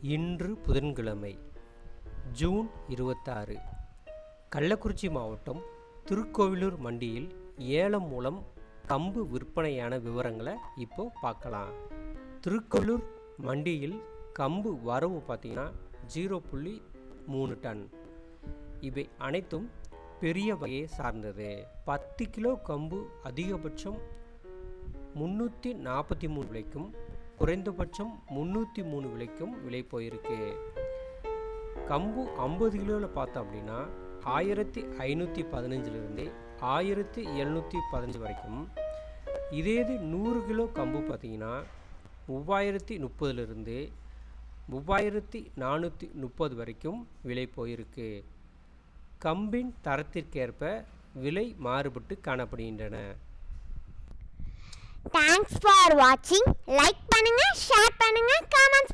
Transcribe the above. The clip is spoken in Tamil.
இன்று புதன்கிழமை ஜூன் இருபத்தாறு. கள்ளக்குறிச்சி மாவட்டம் திருக்கோவிலூர் மண்டியில் ஏலம் மூலம் கம்பு விற்பனையான விவரங்களை இப்போ பார்க்கலாம். திருக்கோவிலூர் மண்டியில் கம்பு வரவு பார்த்தீங்கன்னா ஜீரோ புள்ளி மூணு டன். இவை அனைத்தும் பெரிய வகையை சார்ந்தது. பத்து கிலோ கம்பு அதிகபட்சம் முந்நூற்றி நாற்பத்தி மூணு விலைக்கும் குறைந்தபட்சம் முந்நூற்றி மூணு விலைக்கும் விலை போயிருக்கு. கம்பு ஐம்பது கிலோவில் பார்த்தோம் அப்படின்னா ஆயிரத்தி ஐநூற்றி பதினஞ்சிலிருந்து ஆயிரத்தி எழுநூற்றி பதினஞ்சு வரைக்கும். இதே இது நூறு கிலோ கம்பு பார்த்தீங்கன்னா மூவாயிரத்தி முப்பதுலேருந்து மூவாயிரத்தி நானூற்றி முப்பது வரைக்கும் விலை போயிருக்கு. கம்பின் தரத்திற்கேற்ப விலை மாறுபட்டு காணப்படுகின்றன. தேங்க்ஸ் ஃபார் வாட்சிங் லைக் பண்ணுங்கள் ஷேர் பண்ணுங்கள் கமெண்ட்